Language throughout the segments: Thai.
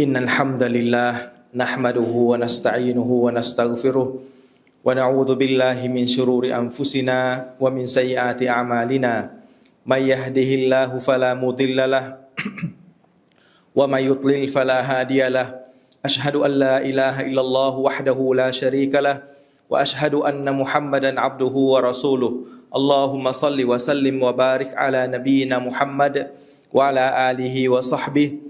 إن الحمد لله نحمده ونستعينه ونستغفره ونعوذ بالله من شرور أنفسنا ومن سيئات أعمالنا. من يهده الله فلا مضل له ومن يضلل فلا هادي له. أشهد أن لا إله إلا الله وحده لا شريك له وأشهد أن محمدا عبده ورسوله. اللهم صل وسلم وبارك على نبينا محمد وعلى آله وصحبه.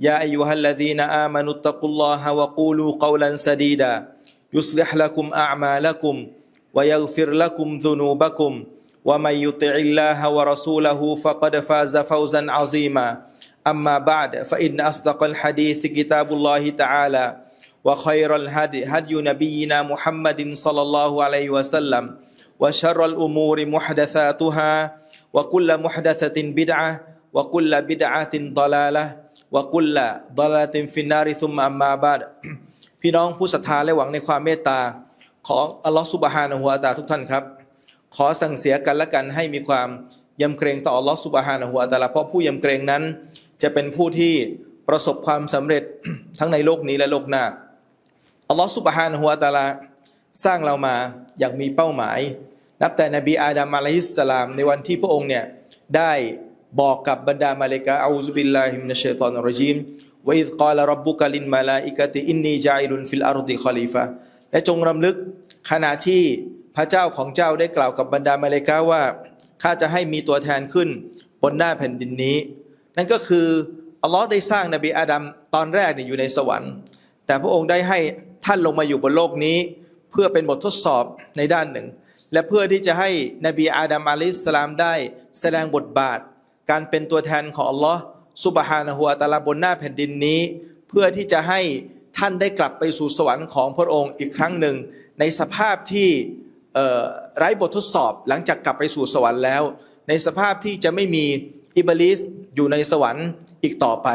يا أيها الذين آمنوا اتقوا الله وقولوا قولا سديدا. يصلح لكم أعمالكم ويغفر لكم ذنوبكم. ومن يطع الله ورسوله فقد فاز فوزا عظيما. أما بعد فإن أصدق الحديث كتاب الله تعالى وخير الهدي هدي نبينا محمد صلى الله عليه وسلم وشر الأمور محدثاتها وكل محدثة بدعة وكل بدعة ضلالة วกุลละดอลาติมฟินนาริซุมอัมมาบาดพี่น้องผู้ศรัทธาและหวังในความเมตตา ของอัลลอฮฺสุบฮานะฮูวาตาทุกท่านครับ ขอสั่งเสียกันและกันให้มีความยำเกรงต่ออัลลอฮฺสุบฮานะฮูวาตาเพราะผู้ยำเกรงนั้น จะเป็นผู้ที่ประสบความสำเร็จทั้งในโลกนี้และโลกหน้าอัลลอฮฺสุบฮานะฮูวาตาสร้างเรามาอย่างมีเป้าหมาย นับแต่นบีอาดามอะลัฮิสสลามในวันที่พระองค์เนี่ยได้ บอกกับบรรดามาเลกาอูซุบิลลาฮิมินัชชัยฏอนรจีมวะอิดกาลรับบุกลินมาลาอิกะติอินนีจาอิลุนฟิลอารุดิคอลีฟะและจงรำลึกขณะที่พระเจ้าของเจ้าได้กล่าวกับบรรดามาเลกาว่าข้าจะให้มีตัวแทนขึ้นบนหน้าแผ่นดินนี้ นั่นก็คืออัลลอฮ์ได้สร้างนบีอาดัมตอนแรกเนี่ยอยู่ในสวรรค์ แต่พระองค์ได้ให้ท่านลงมาอยู่บนโลกนี้ เพื่อเป็นบททดสอบในด้านหนึ่ง และเพื่อที่จะให้นบีอาดัมอะลัยฮิสสลามได้แสดงบทบาท การเป็นตัวแทนของอัลลอฮ์ซุบฮานะฮูวะตาลาบนหน้าแผ่นดินนี้ เพื่อที่จะให้ท่านได้กลับไปสู่สวรรค์ของพระองค์อีกครั้งหนึ่ง ในสภาพที่ไร้บททดสอบหลังจากกลับไปสู่สวรรค์แล้ว ในสภาพที่จะไม่มีอิบลิสอยู่ในสวรรค์อีกต่อไป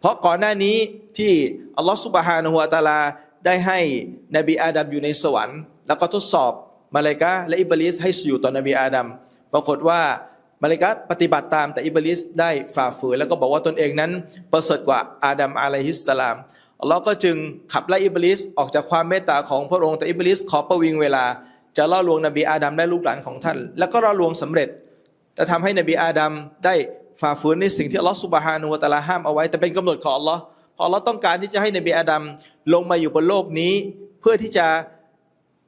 เพราะก่อนหน้านี้ที่อัลลอฮฺซุบฮานะฮูวะตาลาได้ให้นบีอาดัมอยู่ในสวรรค์ แล้วก็ทดสอบมาเลกาและอิบลิสให้อยู่ต่อนบีอาดัมปรากฏว่า มาเลกาปฏิบัติตามแต่อิบลิสได้ฝ่าฝืนแล้วก็บอกว่าตนเองนั้น ประเสริฐกว่าอาดัมอะลัยฮิสสลามอัลลอฮ์ก็จึงขับไล่อิบลิสออกจากความเมตตาของพระองค์แต่อิบลิสขอประวิงเวลา จะล่อลวงนบีอาดัมและลูกหลานของท่าน แล้วก็ล่อลวงสำเร็จ แต่ทำให้นบีอาดัมได้ฝ่าฝืนในสิ่งที่อัลลอฮ์สุบฮานุวะตะลาห้ามเอาไว้ แต่เป็นกำหนดของอัลลอฮ์เพราะอัลลอฮ์ต้องการที่จะให้นบีอาดัมลงมาอยู่บนโลกนี้ เพื่อที่จะ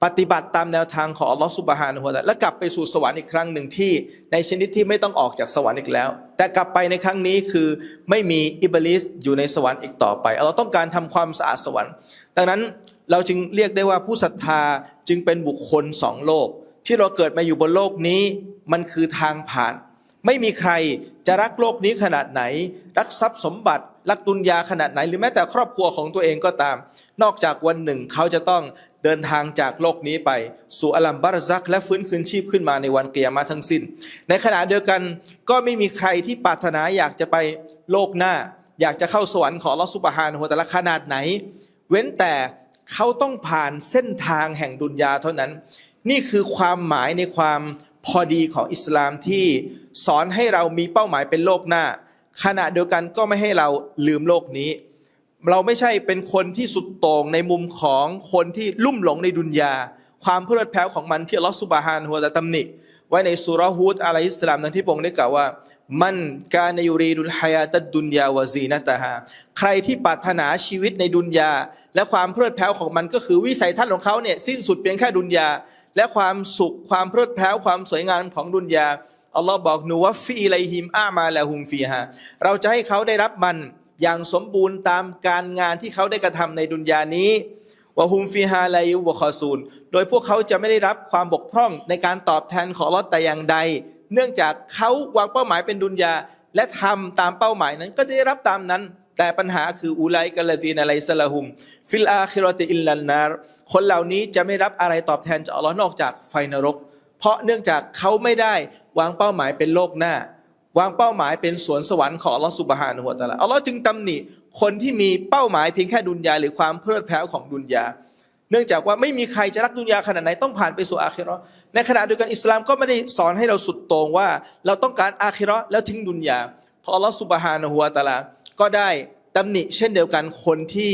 ปฏิบัติตามแนวทางของอัลลอฮฺสุบฮานุวะตะอาลาและกลับไปสู่สวรรค์อีกครั้งหนึ่งที่ในชนิดที่ไม่ต้องออกจากสวรรค์อีกแล้ว แต่กลับไปในครั้งนี้คือไม่มีอิบลิสอยู่ในสวรรค์อีกต่อไปเราต้องการทำความสะอาดสวรรค์ ดังนั้นเราจึงเรียกได้ว่าผู้ศรัทธาจึงเป็นบุคคลสองโลก ที่เราเกิดมาอยู่บนโลกนี้ มันคือทางผ่าน ไม่มีใครจะรักโลกนี้ขนาดไหน รักทรัพย์สมบัติ รักดุนยาขนาดไหน หรือแม้แต่ครอบครัวของตัวเองก็ตาม นอกจากวันหนึ่งเขาจะต้องเดินทางจากโลกนี้ไป สู่อัลลัมบารซัก และฟื้นคืนชีพขึ้นมาในวันเกียรมาทั้งสิ้น ในขณะเดียวกันก็ไม่มีใครที่ปรารถนาอยากจะไปโลกหน้า อยากจะเข้าสวรรค์ของลอสุบฮานะฮูวะตะอาลาขนาดไหน เว้นแต่เขาต้องผ่านเส้นทางแห่งดุนยาเท่านั้น นี่คือความหมายในความ พอดีของอิสลามที่สอนให้เรามีเป้าหมายเป็นโลกหน้า ขณะเดียวกันก็ไม่ให้เราลืมโลกนี้ เราไม่ใช่เป็นคนที่สุดโต่งในมุมของคนที่ลุ่มหลงในดุนยา ความเพลิดเพลินของมันที่ลอสุบฮานหัวตะตำหนิไว้ในสุราะห์ฮูดอะลัยอิสลามนั้นที่พงได้กล่าวว่า มันการในยูรีดุลฮายาตัดดุนยาวะซีนะตะฮาใครที่ปรารถนาชีวิตในดุนยา และความเพลิดเพลินของมันก็คือวิสัยทัศน์ของเขาเนี่ยสิ้นสุดเพียงแค่ดุนยา และความสุขความเพลิดเพลินความสวยงามของดุนยาอัลลอฮ์บอกนูวะฟีไลฮิมอามาละฮุมฟีฮาเราจะให้เขาได้รับมันอย่างสมบูรณ์ตามการงานที่เขาได้กระทำในดุนยานี้วะฮุมฟีฮาลายุวะคอซูล โดยพวกเขาจะไม่ได้รับความบกพร่องในการตอบแทนของลอฮ์แต่อย่างใด เนื่องจากเขาวางเป้าหมายเป็นดุนยา และทำตามเป้าหมายนั้น ก็จะได้รับตามนั้น แต่ปัญหาคืออุไลกัลลดีนอะไลซะละหุม ฟิลอาคิรอติอิลลันนารคนเหล่านี้จะไม่รับอะไรตอบแทนจากอัลลอฮ์นอกจากไฟนรก เพราะเนื่องจากเขาไม่ได้วางเป้าหมายเป็นโลกหน้า วางเป้าหมายเป็นสวนสวรรค์ของอัลลอฮ์สุบฮานะฮูวตะลาอัลลอฮ์จึงตำหนิคนที่มีเป้าหมายเพียงแค่ดุนยาหรือความเพลิดเพลินของดุนยา เนื่องจากว่าไม่มีใครจะรักดุนยาขนาดไหนต้องผ่านไปสู่อาคิราะห์ในขณะเดียวกันอิสลามก็ไม่ได้สอนให้เราสุดโต่งว่า เราต้องการอาคิราะห์แล้วทิ้งดุนยาเพราะอัลลอฮ์สุบฮานะฮูวตาลา ก็ได้ตำหนิเช่นเดียวกันคนที่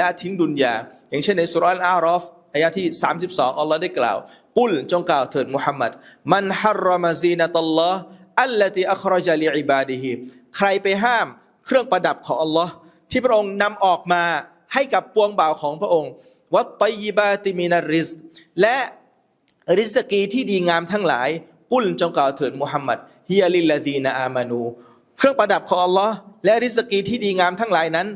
ละทิ้งดุนยา อย่างเช่นในสุราอัลอารอฟอายะที่ 32 อัลลอฮ์ได้กล่าว กุลจงกล่าวเถิดมุฮัมมัดมันฮัรรอมาซีนะตัลลอฮ์อัลลติอัครจาลิอิบาดิฮิใครไปห้ามเครื่องประดับของอัลลอฮ์ที่พระองค์นำออกมาให้กับปวงบ่าวของพระองค์ วัตตยิบาติมินาริสและริสกีที่ดีงามทั้งหลาย กุลจงกล่าวเถิดมุฮัมมัดฮิยาลิลลาดีนาอามานู เครื่องประดับของอัลลอฮ์และริสกีที่ดีงามทั้งหลายนั้น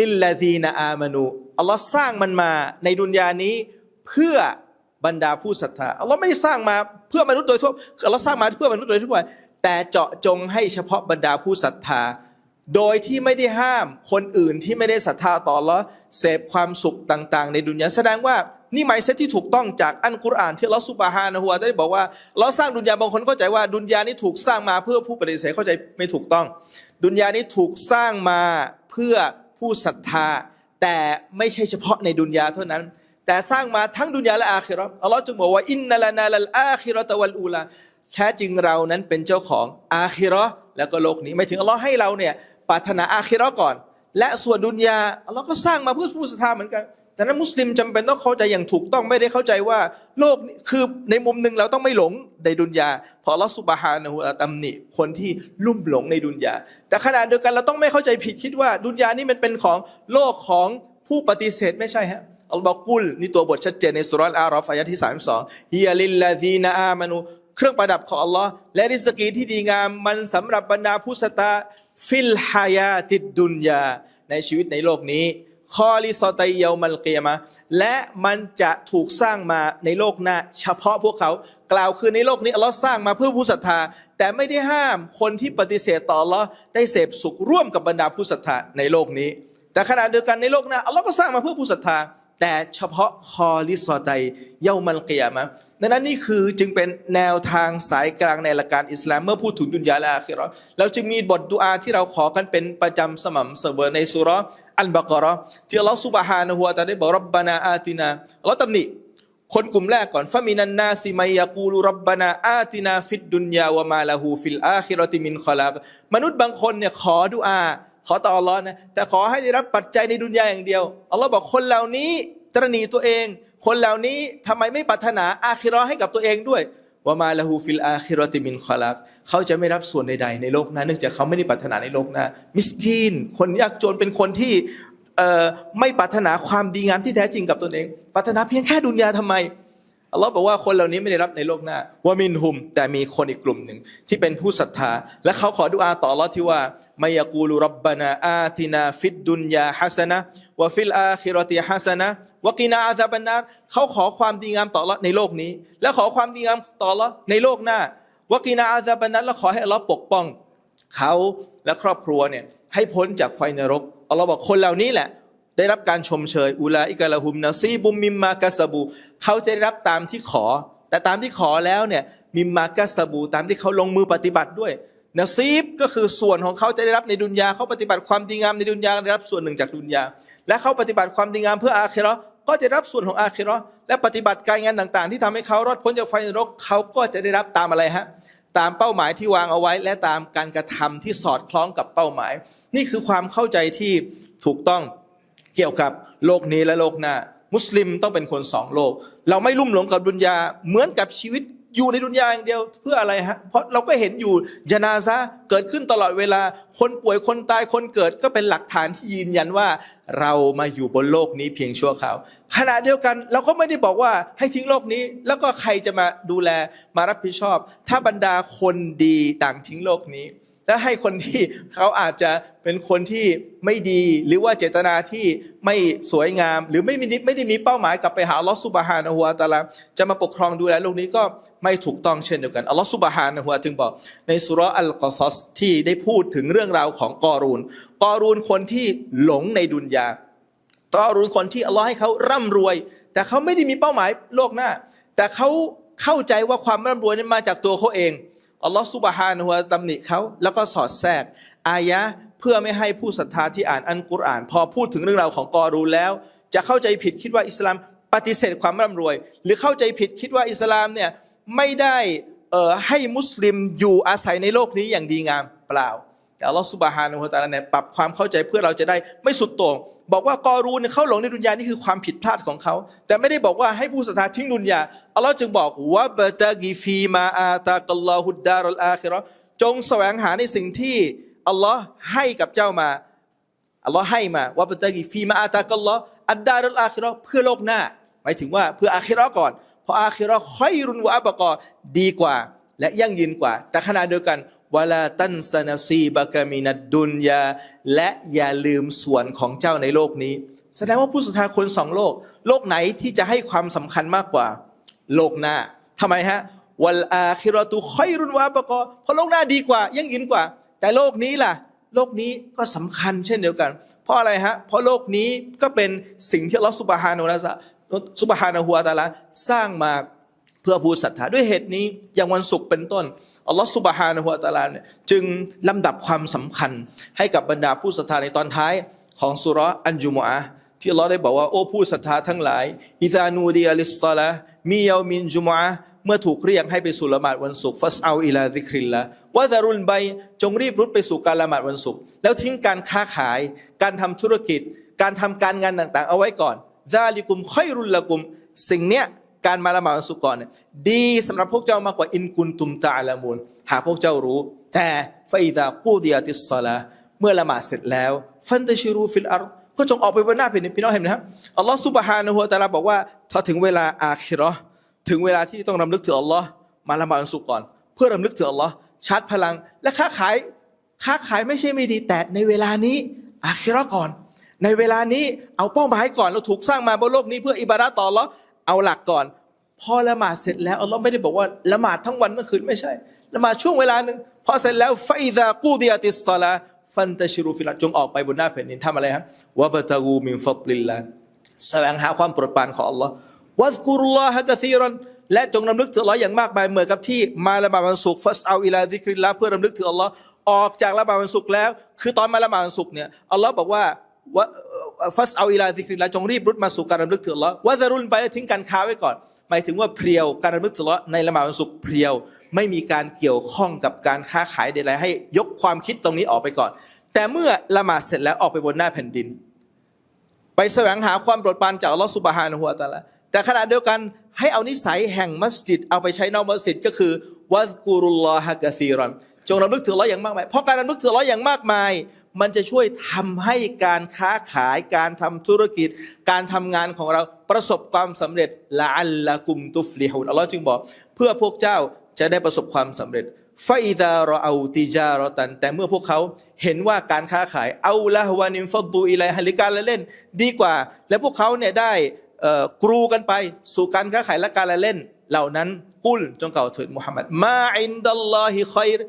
ลิลลาดีนาอามานูอัลลอฮ์สร้างมันมาในดุนยานี้เพื่อบรรดาผู้ศรัทธาอัลลอฮ์ไม่ได้สร้างมาเพื่อมนุษย์โดยทั่วอัลลอฮ์สร้างมาเพื่อมนุษย์โดยทั่วไปแต่เจาะจงให้เฉพาะบรรดาผู้ศรัทธา โดยที่ไม่ได้ห้ามคนอื่นที่ไม่ได้ศรัทธาต่อลลอฮ์เสพความสุขต่าง ๆ ในดุนยาแสดงว่านี่หมายเซตที่ถูกต้องจากอันกุรอานที่ลอฮ์ซุบฮานะฮูวะตะอาลาได้บอกว่าเราสร้างดุนยาบางคนเข้าใจว่าดุนยานี้ถูกสร้างมาเพื่อผู้ปฏิเสธเข้าใจไม่ถูกต้อง ดุนยานี้ถูกสร้างมาเพื่อผู้ศรัทธา แต่ไม่ใช่เฉพาะในดุนยาเท่านั้น แต่สร้างมาทั้งดุนยาและอาคิราะห์อัลลอฮ์จึงบอกว่าอินนัลนาลลอาคิราะตะวัลอูลาแท้จริงเรานั้นเป็นเจ้าของอาคิราะห์แล้วก็โลกนี้ไม่ถึงอัลลอฮ์ให้เราเนี่ย ปรารถนาอาคิราก่อน และส่วนดุนยาอัลลอฮ์ก็สร้างมาเพื่อผู้ศรัทธาเหมือนกันแต่นั้นมุสลิมจำเป็นต้องเข้าใจอย่างถูกต้องไม่ได้เข้าใจว่า โลกคือในมุมหนึ่งเราต้องไม่หลงในดุนยาเพราะอัลลอฮ์สุบฮานะฮูตะอาลาตำหนิคนที่ลุ่มหลงในดุนยา แต่ขณะเดียวกันเราต้องไม่เข้าใจผิดคิดว่าดุนยานี่มันเป็นของโลกของผู้ปฏิเสธไม่ใช่ฮะอัลลอฮ์บอกกุลนี่ตัวบทชัดเจนในสุราอัลอารอฟอายะที่32ฮิยาลิลลาดีนาอามานูเครื่องประดับของอัลลอฮ์และริสกีที่ดีงามมันสำหรับบรรดาผู้ศรัทธา ฟิลฮายาติดดุนยาในชีวิตในโลกนี้คอลิซอตัยเยามัลเกียมะและมันจะถูกสร้างมาในโลกหน้า เฉพาะพวกเขา กล่าวคือในโลกนี้อัลลอฮ์สร้างมาเพื่อผู้ศรัทธา แต่ไม่ได้ห้ามคนที่ปฏิเสธต่ออัลลอฮ์ได้เสพสุขร่วมกับบรรดาผู้ศรัทธาในโลกนี้ แต่ขณะเดียวกันในโลกหน้าอัลลอฮ์ก็สร้างมาเพื่อผู้ศรัทธา แต่เฉพาะคอลิซอไตเยามันเกียมะ ดังนั้นนี่คือจึงเป็นแนวทางสายกลางในหลักการอิสลามเมื่อพูดถึงดุนยาและอาคิราะห์เราจึงมีบทดุอาที่เราขอกันเป็นประจำสม่ำเสมอในสุราอัลบากราะที่อัลลอฮฺซุบฮานะฮูวะตาได้บอกรับบานาอาตินาอัลลอฮ์ตำหนิคนกลุ่มแรกก่อนฟะมินันนาซิมัยยะกูลุรับบานาอาตินาฟิดดุนยาวะมาละหูฟิลอาคิรติมินคอลากมนุษย์บางคนเนี่ยขอดุอาขอต่ออัลลอฮ์นะแต่ขอให้ได้รับปัจจัยในดุนยาอย่างเดียวอัลลอฮ์บอกคนเหล่านี้ตระหนีตัวเอง คนเหล่านี้ทำไมไม่ปรารถนาอาคิรอให้กับตัวเองด้วยว่ามาละหูฟิลอาคิรอติมินคอลักเขาจะไม่รับส่วนใดๆในโลกหน้นเนื่องจากเขาไม่ได้ปรารถนาในโลกน้ามิสกีน คนยากจนเป็นคนที่ไม่ปรารถนาความดีงามที่แท้จริงกับตนเอง ปรารถนาเพียงแค่ดุนยาทำไม อัลลอฮ์บอกว่าคนเหล่านี้ไม่ได้รับในโลกหน้าว่ามินฮุม แต่มีคนอีกกลุ่มหนึ่งที่เป็นผู้ศรัทธา และเขาขอดุอาต่ออัลลอฮ์ที่ว่าไมยากูลุรับบานาอาตินาฟิดดุนยาฮัสนะวะฟิลอาคิรอติฮัสนะวะกินาอาซาบันนาเขาขอความดีงามต่ออัลลอฮ์ในโลกนี้ และขอความดีงามต่ออัลลอฮ์ในโลกหน้าวะกินาอาซาบันนาและขอให้อัลลอฮ์ปกป้อง เขาและครอบครัวเนี่ยให้พ้นจากไฟนรกอัลลอฮ์บอกคนเหล่านี้แหละ ได้รับการชมเชยอุลาอิกะละหุมนาซีบุมมิมมากะสบูเขาจะได้รับตามที่ขอ แต่ตามที่ขอแล้วเนี่ยมิมมากะสบูตามที่เขาลงมือปฏิบัติด้วยนาซีบก็คือส่วนของเขาจะได้รับในดุนยาเขาปฏิบัติความดีงามในดุนยาได้รับส่วนหนึ่งจากดุนยา และเขาปฏิบัติความดีงามเพื่ออาคิราะห์ก็จะรับส่วนของอาคิราะห์และปฏิบัติการงานต่าง ๆ ที่ทำให้เขารอดพ้นจากไฟนรกเขาก็จะได้รับตามอะไรฮะตามเป้าหมายที่วางเอาไว้ และตามการกระทำที่สอดคล้องกับเป้าหมาย นี่คือความเข้าใจที่ถูกต้อง เกี่ยวกับโลกนี้และโลกหน้า มุสลิมต้องเป็นคนสองโลก เราไม่ลุ่มหลงกับดุนยาเหมือนกับชีวิตอยู่ในดุนยาอย่างเดียวเพื่ออะไรฮะเพราะเราก็เห็นอยู่จนาซะเกิดขึ้นตลอดเวลา คนป่วยคนตายคนเกิดก็เป็นหลักฐานที่ยืนยันว่า เรามาอยู่บนโลกนี้เพียงชั่วคราวขณะเดียวกันเราก็ไม่ได้บอกว่าให้ทิ้งโลกนี้ แล้วก็ใครจะมาดูแลมารับผิดชอบ ถ้าบรรดาคนดีต่างทิ้งโลกนี้ และให้คนที่เขาอาจจะเป็นคนที่ไม่ดีหรือว่าเจตนาที่ไม่สวยงาม หรือไม่มีไม่ได้มีเป้าหมายกลับไปหาอัลลอฮฺสุบฮานะฮุวตะอาลาจะมาปกครองดูแลโลกนี้ก็ไม่ถูกต้องเช่นเดียวกันอัลลอฮฺสุบฮานะฮุวจึงบอก ในสุร์อัลกอซัสที่ได้พูดถึงเรื่องราวของกอรูนกอรูนคนที่หลงในดุนยากอรุนคนที่อัลลอฮ์ให้เขาร่ำรวย แต่เขาไม่ได้มีเป้าหมายโลกหน้า แต่เขาเข้าใจว่าความร่ำรวยนั้นมาจากตัวเขาเอง อัลลอฮ์สุบฮานะฮูวตำหนิเขาแล้วก็สอดแทรก อายะเพื่อไม่ให้ผู้ศรัทธาที่อ่านอันกุรอาน พอพูดถึงเรื่องราวของกอรูแล้ว จะเข้าใจผิดคิดว่าอิสลามปฏิเสธความร่ำรวย หรือเข้าใจผิดคิดว่าอิสลามเนี่ยไม่ได้เอ่อให้มุสลิมอยู่อาศัยในโลกนี้อย่างดีงามเปล่า แต่อัลลอฮฺสุบฮานะฮูวะตาลาเนี่ยปรับความเข้าใจเพื่อเราจะได้ไม่สุดโต่งบอกว่ากอรูนเขาหลงในดุนยานี่คือความผิดพลาดของเขา แต่ไม่ได้บอกว่าให้ผู้ศรัทธาทิ้งดุนยาอัลลอฮ์จึงบอกว่าบะตะกีฟีมาอาตากัลลอฮุดดารัลอาคิราะห์จงแสวงหาในสิ่งที่อัลลอฮ์ให้กับเจ้ามาอัลลอฮ์ให้มาว่าบะตะกีฟีมาอาตากัลลอฮ์อัดดารัลอาคิราะห์เพื่อโลกหน้า หมายถึงว่าเพื่ออาคิราะห์ก่อน เพราะอาคิราะห์ค่อยรุนวะอับกอดีกว่า และยั่งยืนกว่า แต่ขณะเดียวกัน วลาตันซานาซีบากามินัดดุนยา และอย่าลืมส่วนของเจ้าในโลกนี้ แสดงว่าผู้ศรัทธาคนสองโลก โลกไหนที่จะให้ความสำคัญมากกว่า โลกหน้าทำไมฮะวัลอาคิราะตุค่อยรุนวะอับกอเพราะโลกหน้าดีกว่ายั่งยืนกว่า แต่โลกนี้ล่ะ โลกนี้ก็สำคัญเช่นเดียวกัน เพราะอะไรฮะเพราะโลกนี้ก็เป็นสิ่งที่ลอสุบฮานุละสุบฮานะฮูวตาลาสร้างมา เพื่อผู้ศรัทธาด้วยเหตุนี้อย่างวันศุกร์เป็นต้นอัลลอฮฺสุบฮานะฮูวาตาลาเนี่ยจึงลำดับความสำคัญให้กับบรรดาผู้ศรัทธาในตอนท้ายของสุราอันจุมอะที่อัลลอฮ์ได้บอกว่าโอ้ผู้ศรัทธาทั้งหลายอิซานูดีอัลิสซาละมีเยามินจุมอะเมื่อถูกเรียกให้ไปสู่ละหมาดวันศุกร์ฟัสเอาอิลาซิกริลละวะดารุลใบจงรีบรุดไปสู่การละหมาดวันศุกร์แล้วทิ้งการค้าขาย การทำธุรกิจ การทำการงานต่างๆ เอาไว้ก่อนซาลิกุมค่อยรุลละกุม สิ่งเนี้ย การมาละหมาดวันศุกร์ก่อนเนี่ยดีสำหรับพวกเจ้ามากกว่าอินกุนตุมตาละมูลหากพวกเจ้ารู้ แต่ฟาอิดากูดียติสซาลาเมื่อละหมาดเสร็จแล้ว ฟันตชิรูฟิลอาร์ก็จงออกไปบนหน้าแผ่นดินพี่น้องเห็นไหมครับอัลลอฮฺซุบฮานะฮูวะตะอาลาบอกว่าถ้าถึงเวลาอาคิราะห์ถึงเวลาที่ต้องรำลึกถึงอัลลอฮ์มาละหมาดวันศุกร์ก่อน เพื่อรำลึกถึงอัลลอฮ์ชาร์จพลัง และค้าขายค้าขายไม่ใช่ไม่ดีแต่ในเวลานี้อาคิราะห์ก่อน ในเวลานี้เอาเป้าหมายก่อนเราถูกสร้างมาบนโลกนี้เพื่ออิบาดะต่ออัลลอฮ์ เอาหลักก่อน พอละหมาดเสร็จแล้วอัลลอฮ์ไม่ได้บอกว่าละหมาดทั้งวันทั้งคืนไม่ใช่ละหมาดช่วงเวลาหนึ่งพอเสร็จแล้วฟอิซากูดียติสซาลาฟันตชิรูฟิลาจงออกไปบนหน้าแผ่นดินทำอะไรครับวะบะตะกูมินฟัตลิลลาแสวงหาความโปรดปรานของอัลลอฮ์วัซกุรุลลอฮะกะซีรันและจงรำลึกถึงอัลลอฮ์อย่างมากมายเหมือนกับที่มาละหมาดวันศุกร์ฟัสเอาอิลาซิกริลลาเพื่อรำลึกถึงอัลลอฮ์ออกจากละหมาดวันศุกร์แล้ว คือตอนมาละหมาดวันศุกร์เนี่ยอัลลอฮ์บอกว่า ว่าฟัสเอาอิลาซิกริลาจงรีบรุดมาสู่การรำลึกถึงอัลลอฮ์วะรุนไปแล้วทิ้งการค้าไว้ก่อน หมายถึงว่าเพรียวการรำลึกถึงอัลลอฮ์ในละหมาดวันศุกร์เพรียว ไม่มีการเกี่ยวข้องกับการค้าขายใดๆให้ยกความคิดตรงนี้ออกไปก่อน แต่เมื่อละหมาดเสร็จแล้วออกไปบนหน้าแผ่นดิน ไปแสวงหาความโปรดปรานจากอัลลอฮฺสุบฮานะฮูวะตะอาลาแต่ขณะเดียวกันให้เอานิสัยแห่งมัสยิดเอาไปใช้นอกมัสยิดก็คือวัซกุรุลลอฮะกะซีรอน จงรำลึกถึงอัลลอฮ์อย่างมากมาย เพราะการรำลึกถึงอัลลอฮ์อย่างมากมาย มันจะช่วยทำให้การค้าขาย การทำธุรกิจ การทำงานของเราประสบความสำเร็จละอัลละกุมตุฟลิฮูนอัลลอฮ์จึงบอก เพื่อพวกเจ้าจะได้ประสบความสำเร็จฟาอิดารอเอาติจารอตัน แต่เมื่อพวกเขาเห็นว่าการค้าขายเอาละวานิมฟัดดูอิไลฮะหรือการละเล่น ดีกว่า และพวกเขาเนี่ยได้กรูกันไปสู่การค้าขายและการละเล่น เหล่านั้นกุลจงกล่าวเถิดมุฮัมมัดมาอินดัลลอฮิคอยร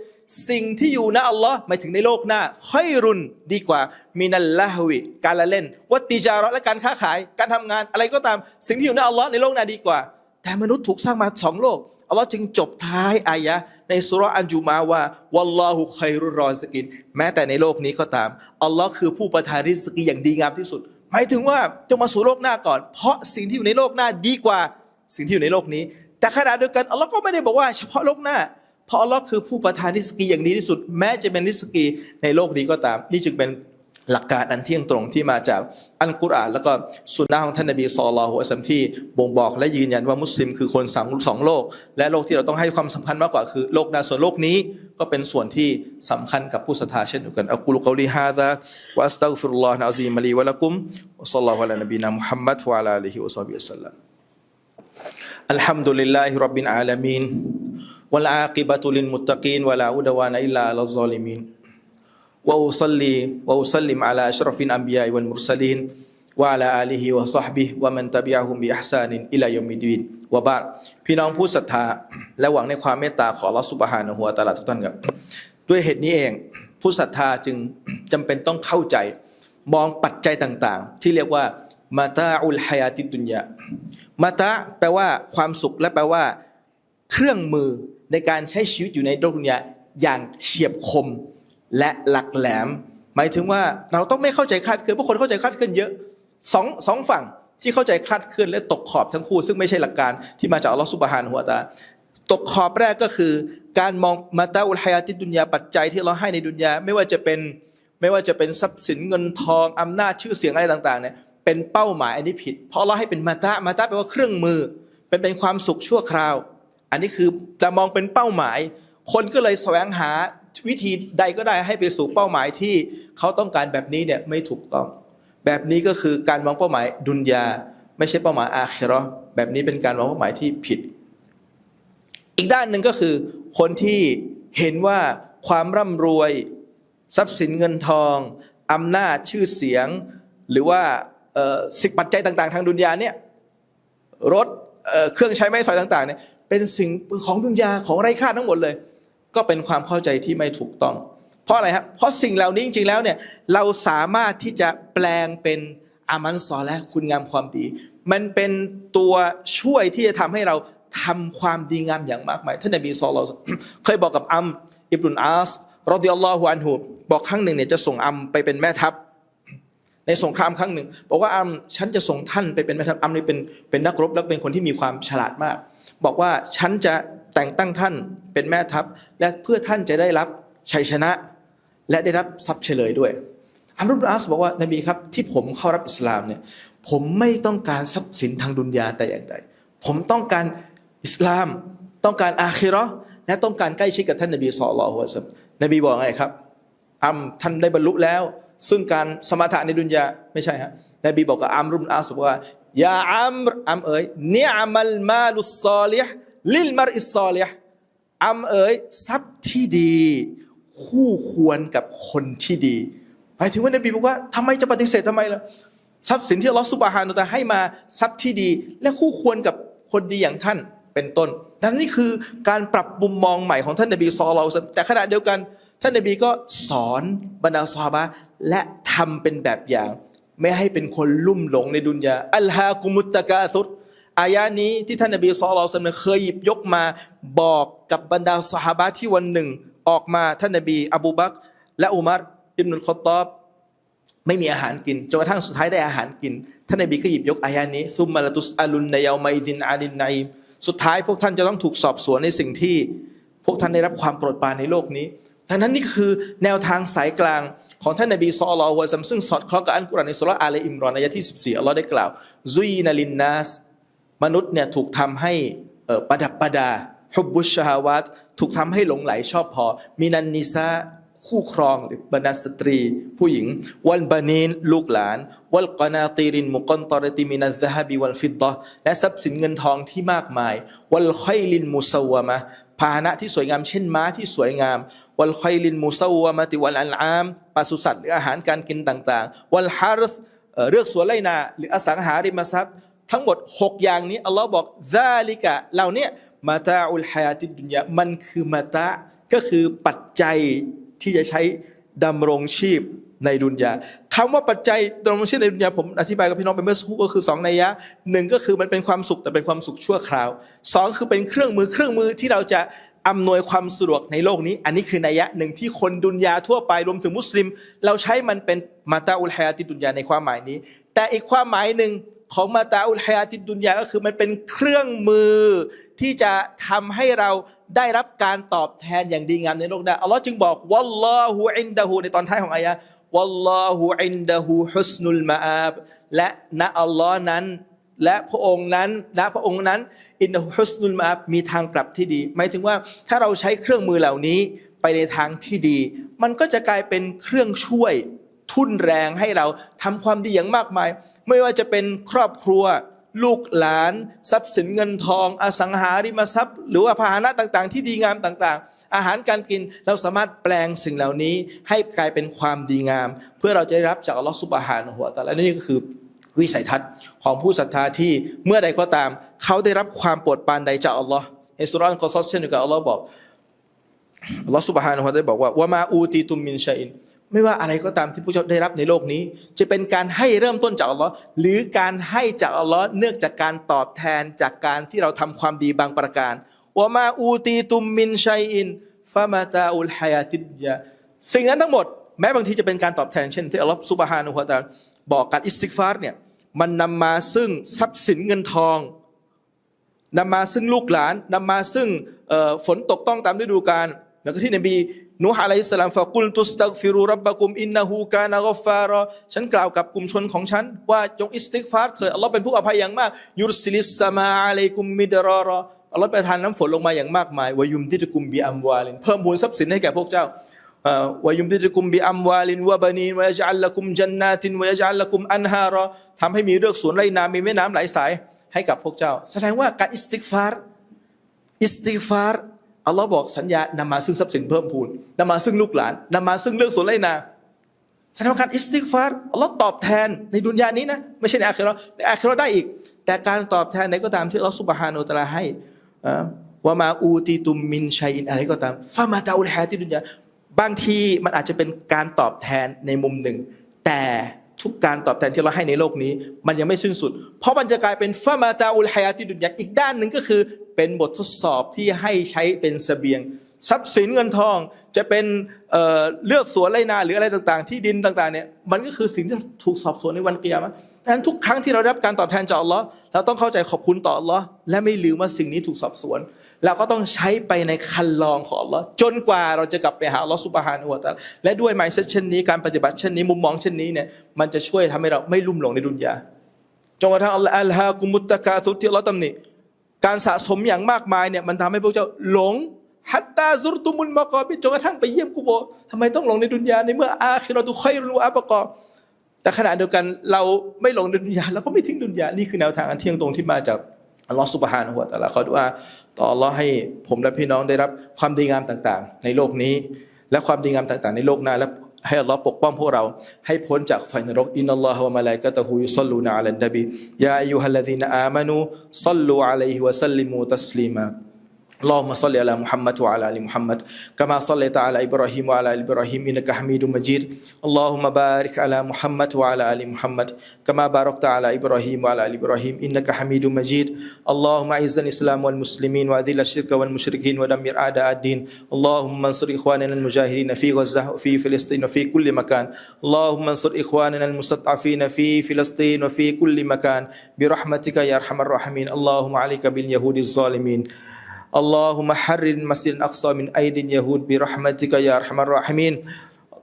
สิ่งที่อยู่ณอัลลอฮ์หมายถึงในโลกหน้าค่อยรุนดีกว่ามินัลลาฮวิการละเล่น วัติจาระและการค้าขายการทำงานอะไรก็ตาม สิ่งที่อยู่ณอัลลอฮ์ในโลกหน้าดีกว่า แต่มนุษย์ถูกสร้างมาสองโลกอัลลอฮ์จึงจบท้ายอายะในสุรอันจุมาว่าวัลลอฮุคอยรุรอสกิน แม้แต่ในโลกนี้ก็ตามอัลลอฮ์คือผู้ประทานริสกีอย่างดีงามที่สุด หมายถึงว่าจงมาสู่โลกหน้าก่อน เพราะสิ่งที่อยู่ในโลกหน้าดีกว่าสิ่งที่อยู่ในโลกนี้ แต่ขณะเดียวกันอัลลอฮ์ก็ไม่ได้บอกว่าเฉพาะโลกหน้า เพราะอัลลอฮ์คือผู้ประทานริสกีอย่างดีที่สุด แม้จะเป็นริสกีในโลกนี้ก็ตาม นี่จึงเป็นหลักการอันเที่ยงตรงที่มาจากอัลกุรอาน แล้วก็สุนนะของท่านนบีศ็อลลอฮุอะลัยฮิวะซัลลัมที่บ่งบอกและยืนยันว่ามุสลิมคือคนสองสองโลก และโลกที่เราต้องให้ความสำคัญมากกว่าคือโลกหน้าส่วนโลกนี้ ก็เป็นส่วนที่สำคัญกับผู้ศรัทธาเช่นเดียวกันอักูลุกอลีฮาซาวะอัสตัฆฟิรุลลอฮะอะซีมะลีวะละกุมอัลลอฮุอะลานบีนะมุฮัมมัดวะอะลาอาลิฮิวะศอฮบิวะซัลลัม الحمد لله رب العالمين والعاقبة للمتقين ولا عدوان إلا على الظالمين وأصلي وأسلم على أشرف الأنبياء والمرسلين وعلى آله وصحبه ومن تبعهم بإحسان إلى يوم الدين وبعد พี่น้องผู้ศรัทธาและหวังในความเมตตาของอัลลอฮฺซุบฮานะฮูวะตะอาลาทุกท่านครับด้วยเหตุนี้เองผู้ศรัทธาจึงจำเป็นต้องเข้าใจ มองปัจจัยต่างๆ ที่เรียกว่า มาตาอุลฮายาติดุนยามาตาแปลว่าความสุขและแปลว่า เครื่องมือในการใช้ชีวิตอยู่ในโลกดุนยาอย่างเฉียบคมและหลักแหลม หมายถึงว่าเราต้องไม่เข้าใจคลาดเคลื่อนเพราะคนเข้าใจคลาดเคลื่อนเยอะสองสองฝั่งที่เข้าใจคลาดเคลื่อนและตกขอบทั้งคู่ ซึ่งไม่ใช่หลักการที่มาจากอัลลอฮฺสุบฮานหัวตาตกขอบแรกก็คือ การมองมาตาอุลฮายาติดุนยาปัจจัยที่เราให้ในดุนยาไม่ว่าจะเป็นไม่ว่าจะเป็นทรัพย์สินเงินทองอำนาจชื่อเสียงอะไรต่างๆเนี่ย เป็นเป้าหมายอันนี้ผิด เพราะเราให้เป็นมาตามาตาแปลว่าเครื่องมือ เป็นเป็นความสุขชั่วคราว อันนี้คือจะมองเป็นเป้าหมาย คนก็เลยแสวงหาวิธีใดก็ได้ให้ไปสู่เป้าหมายที่เขาต้องการแบบนี้เนี่ยไม่ถูกต้อง แบบนี้ก็คือการมองเป้าหมายดุนยา ไม่ใช่เป้าหมายอาคิราะห์แบบนี้เป็นการมองเป้าหมายที่ผิด อีกด้านหนึ่งก็คือคนที่เห็นว่าความร่ำรวย ทรัพย์สินเงินทองอำนาจชื่อเสียง หรือว่า สิ่งปัจจัยต่าง ๆ ทางดุนยาเนี่ยรถเเครื่องใช้ไม้สอยต่างๆเนี่ยเป็นสิ่งของดุนยาของไร้ค่าทั้งหมดเลย ก็เป็นความเข้าใจที่ไม่ถูกต้อง เพราะอะไรครับเพราะสิ่งเหล่านี้จริงๆแล้วเนี่ยเราสามารถที่จะแปลงเป็นอามันซอและคุณงามความดี มันเป็นตัวช่วยที่จะทำให้เราทำความดีงามอย่างมากมายท่านนบีซอลเราเคยบอกกับอัมอิบรุนอาสรอดิยัลลอฮุอันฮุบอกครั้งหนึ่งเนี่ยจะส่งอัมไปเป็นแม่ทัพ ในสงครามครั้งหนึ่งบอกว่าอัมฉันจะส่งท่านไปเป็นแม่ทัพอัมนี่เป็นเป็นนักรบแล้วเป็นคนที่มีความฉลาดมาก บอกว่าฉันจะแต่งตั้งท่านเป็นแม่ทัพ และเพื่อท่านจะได้รับชัยชนะ และได้รับทรัพย์เฉลยด้วยอัมรุบอาสบอกว่านบีครับที่ผมเข้ารับอิสลามเนี่ยผมไม่ต้องการทรัพย์สินทางดุนยาแต่อย่างใดผมต้องการอิสลาม ต้องการอาคิราะห์และต้องการใกล้ชิดกับท่านนบีศ็อลลัลลอฮุอะลัยฮิวะซัลลัมนบีบอกไงครับอัมท่านได้บรรลุแล้ว ซึ่งการสมถะในดุนยาไม่ใช่ฮะนบีบอกกับอัมรุบอาสบอกว่ายาอัมรอัมเอ๋ยเนียมัลมาลุสซอลิฮ์ลิลมารอิสซอลิฮ์อัมเอ๋ยทรัพย์ที่ดี คู่ควรกับคนที่ดีหมายถึงว่านบีบอกว่าทำไมจะปฏิเสธทำไมล่ะทรัพย์สินที่ลอฮฺซุบฮานุตาให้มาทรัพย์ที่ดี และคู่ควรกับคนดีอย่างท่านเป็นต้นดังนั้นนี่คือการปรับมุมมองใหม่ของท่านนบีซอลเราแต่ขณะเดียวกัน ท่านนบีก็สอนบรรดาซอฮาบะและทำเป็นแบบอย่าง ไม่ให้เป็นคนลุ่มหลงในดุนยาอัลฮากุมุตตะกาซุดอายานี้ที่ท่านนบีซอลเราสมเคยหยิบยกมาบอกกับบรรดาซอฮาบะที่วันหนึ่ง ออกมาท่านนบีอบูบักรและอุมัรอิบนุลคอตอบไม่มีอาหารกินจนกระทั่งสุดท้ายได้อาหารกิน ท่านนบีก็หยิบยกอายานี้ซุมมาลตุสอาลุนในยาไมดินอาลินไนมสุดท้ายพวกท่านจะต้องถูกสอบสวนในสิ่งที่ พวกท่านได้รับความโปรดปรานในโลกนี้ ดังนั้นนี่คือแนวทางสายกลางของท่านนบีซอลลอฮุอะลัยฮิวะซัมซึ่งสอดคล้องกับอันกุรอานในสุราอาลีอิมรอนอายะที่ 14 อัลลอฮ์ได้กล่าว ซุยนาลินนัสมนุษย์เนี่ยถูกทำให้ประดับประดาฮุบบุชฮาวาตถูกทำให้หลงไหลชอบพอ มินันนิซาคู่ครองหรือบรรดาสตรี ผู้หญิง วัลบานีนลูกหลาน วัลกนาตีรินมุกอนตอรติมินัซฮบิวัลฟิดดะและทรัพย์สินเงินทองที่มากมาย วัลไคลินมุสวามะาหนะที่สวยงามเช่นม้าที่สวยงาม วัลไคลินมุสวมะติวัลอันอามปศุสัตว์หรืออาหารการกินต่างๆ วัลฮารธเรือกสวนไรนา หรืออสังหาริมทรัพย์ ทั้งหมด 6 อย่างนี้อัลลอฮ์บอกซาลิกะเหล่านี้มาตาอุลฮายาติดุนยามันคือมาตาก็คือปัจจัยที่จะใช้ดำรงชีพ ในดุนยาคำว่าปัจจัยดำรงชีพในดุนยาผมอธิบายกับพี่น้องไปเมื่อสักครู่ก็คือ2นัยยะหนึ่งก็คือมันเป็นความสุขแต่เป็นความสุขชั่วคราวสองคือเป็นเครื่องมือเครื่องมือที่เราจะอำนวยความสะดวกในโลกนี้ อันนี้คือนัยยะหนึ่งที่คนดุนยาทั่วไปรวมถึงมุสลิม เราใช้มันเป็นมาตาอุลฮายาติดุนยาในความหมายนี้ แต่อีกความหมายหนึ่งของมาตาอุลฮายาติดุนยาก็คือมันเป็นเครื่องมือที่จะทำให้เราได้รับการตอบแทนอย่างดีงามในโลกหน้าอัลลอฮ์จึงบอกวัลลอฮุอินดะฮูในตอนท้ายของอายะ วัลลอฮุอินดะฮูฮุสนุลมาอาบและณอัลลอฮ์นั้น และพระองค์นั้นและพระองค์นั้น อินดะฮุสนุลมาอาบมีทางกลับที่ดี หมายถึงว่าถ้าเราใช้เครื่องมือเหล่านี้ไปในทางที่ดี มันก็จะกลายเป็นเครื่องช่วยทุ่นแรงให้เราทำความดีอย่างมากมาย ไม่ว่าจะเป็นครอบครัว ลูกหลาน ทรัพย์สินเงินทอง อสังหาริมทรัพย์ หรือว่าพาหนะต่างๆ ที่ดีงามต่างๆ อาหารการกินเราสามารถแปลงสิ่งเหล่านี้ให้กลายเป็นความดีงาม เพื่อเราจะได้รับจากอัลลอฮฺซุบฮานะฮูวตะอาและนี่ก็คือวิสัยทัศน์ของผู้ศรัทธาที่เมื่อใดก็ตาม เขาได้รับความโปรดปรานใดจากอัลลอฮ์ในสุรานกอซอสเช่นเดียวกับอัลลอฮ์บอกอัลลอฮ์สุบฮานะฮูวะตะอาได้บอกว่าว่ามาอูตีตุมมินชัยอินไม่ว่าอะไรก็ตามที่พวกเจ้าได้รับในโลกนี้ จะเป็นการให้เริ่มต้นจากอัลลอฮ์หรือการให้จากอัลลอฮ์เนื่องจากการตอบแทนจากการที่เราทำความดีบางประการ ว่ามาอูตีตุมมินชัยอินฟามาตาอุลฮายาติดยาสิ่งนั้นทั้งหมด แม้บางทีจะเป็นการตอบแทนเช่นที่อัลลอฮ์สุบฮานะฮูวะตาบอกการอิสติกฟาร์เนี่ยมันนำมาซึ่งทรัพย์สินเงินทองนำมาซึ่งลูกหลานนำมาซึ่งฝนตกต้องตามฤดูกาลแล้วก็ที่นบีนูฮ์อะลัยฮิสลามฟะกุลตุสตักฟิรุรับบักุมอินนะฮูกานากฟารอฉันกล่าวกับกลุ่มชนของฉัน ว่าจงอิสติกฟาร์เถิดอัลลอฮ์เป็นผู้อภัยอย่างมากยุรซิลิสสมาอะลัยกุมมิดรอรอ อัลลอฮ์ประทานน้ำฝนลงมาอย่างมากมายวายุมดิดกุมบีอัมวาลินเพิ่มพูนทรัพย์สินให้แก่พวกเจ้าวายุมดิดกุมบิอัมวาลินวะบานีนวะยะจัลละกุมจันนาตินวะยะจัลละกุมอันฮารอทำให้มีเรือกสวนไรนามีแม่น้ำไหลสายให้กับพวกเจ้า แสดงว่าการอิสติกฟาร์อิสติกฟาร์อัลลอฮ์บอกสัญญานำมาซึ่งทรัพย์สินเพิ่มพูนนำมาซึ่งลูกหลานนำมาซึ่งเรือกสวนไรนาแสดงว่าการอิสติกฟาร์อัลลอฮ์ตอบแทนในดุนยานี้นะไม่ใช่ในอาคิราในอาคิราได้อีก แต่การตอบแทนไหนก็ตามที่อัลลอฮ์ซุบฮานุตะลาให้ ว่ามาอูตีตุมมินชัยอินอะไรก็ตามฟามาตาอุลฮาติดุนยาบางทีมันอาจจะเป็นการตอบแทนในมุมหนึ่ง แต่ทุกการตอบแทนที่เราให้ในโลกนี้ มันยังไม่สิ้นสุด เพราะมันจะกลายเป็นฟามาตาอุลฮายาติดุนยาอีกด้านหนึ่งก็คือ เป็นบททดสอบที่ให้ใช้เป็นเสบียง ทรัพย์สินเงินทองจะเป็นเเลือกสวนไรนาหรืออะไรต่างๆ ที่ดินต่างๆเนี่ยมันก็คือสิ่งที่ถูกสอบสวนในวันเกียรติ ดังนั้นทุกครั้งที่เราได้รับการตอบแทนจากอัลลอฮ์เราต้องเข้าใจขอบคุณต่ออัลลอฮ์และไม่ลืมว่าสิ่งนี้ถูกสอบสวนเราก็ต้องใช้ไปในคันลองของอัลลอฮ์จนกว่าเราจะกลับไปหาอัลลอฮ์ซุบฮานะฮูวะตะอาลและด้วยไมซ์เช่นนี้การปฏิบัติเช่นนี้มุมมองเช่นนี้เนี่ยมันจะช่วยทำให้เราไม่ลุ่มหลงในดุนยาจนกระทั่งอัลลอฮ์อัลฮากุมุตตะกาซุที่อัลลอฮ์ตำหนิการสะสมอย่างมากมายเนี่ยมันทำให้พวกเจ้าหลงฮัตตาซุรตุมุลมะกอบิจนกระทั่งไปเยี่ยมกุโบทำไมต้องหลงในดุนยาในเมื่ออาคิเราตุคอยรุนวะอับกอ แต่ขณะเดียวกันเราไม่หลงในดุนยาเราก็ไม่ทิ้งดุนยานี่คือแนวทางอันเที่ยงตรงที่มาจากอัลลอฮฺสุบฮานะฮูวะตะอาลาขอดุอาต่ออัลลอฮ์ให้ผมและพี่น้องได้รับความดีงามต่างๆ ในโลกนี้ และความดีงามต่างๆ ในโลกหน้าและให้อัลลอฮ์ปกป้องพวกเราให้พ้นจากไฟนรกอินนัลลอฮฺวะมะลาอิกะตะฮูยุศ็อลลูนะอะลันนบียาอัยยูฮัลลซีนอามานูศ็อลลูอะลัยฮิวะซัลลิมูตัสลีมา اللهم صل على محمد وعلى آل محمد كما صليت على إبراهيم وعلى آل إبراهيم إنك حميد مجيد. اللهم بارك على محمد وعلى آل محمد كما باركت على إبراهيم وعلى آل إبراهيم إنك حميد مجيد. اللهم أعز الإسلام والمسلمين وأذل الشرك والمشركين ودمر أعداء الدين. اللهم انصر إخواننا المجاهدين في غزة وفي فلسطين وفي كل مكان. اللهم انصر إخواننا المستضعفين في فلسطين وفي كل مكان. برحمتك يا أرحم الراحمين. اللهم عليك باليهود الظالمين. اللهم حرر المسجد الأقصى من أيدي اليهود برحمتك يا أرحم الراحمين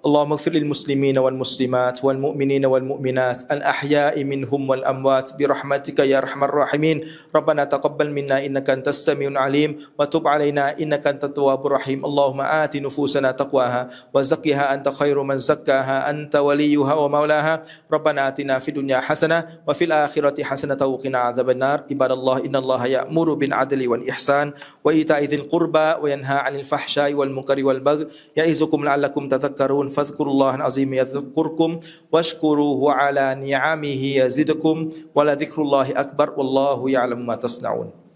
اللهم اغفر للمسلمين والمسلمات والمؤمنين والمؤمنات الأحياء منهم والأموات برحمتك يا أرحم الراحمين. ربنا تقبل منا إنك أنت السميع العليم وتب علينا إنك أنت التواب الرحيم. اللهم آت نفوسنا تقواها وزكها أنت خير من زكاها أنت وليها ومولاها. ربنا آتنا في الدنيا حسنة وفي الآخرة حسنة وقنا عذاب النار. عباد الله إن الله يأمر بالعدل والإحسان وإيتاء ذي القربى وينهى عن الفحشاء والمنكر والبغي يعظكم لعلكم تذكرون. فاذكروا الله العظيم يذكركم واشكروه على نعمه يزدكم ولذكر الله أكبر والله يعلم ما تصنعون.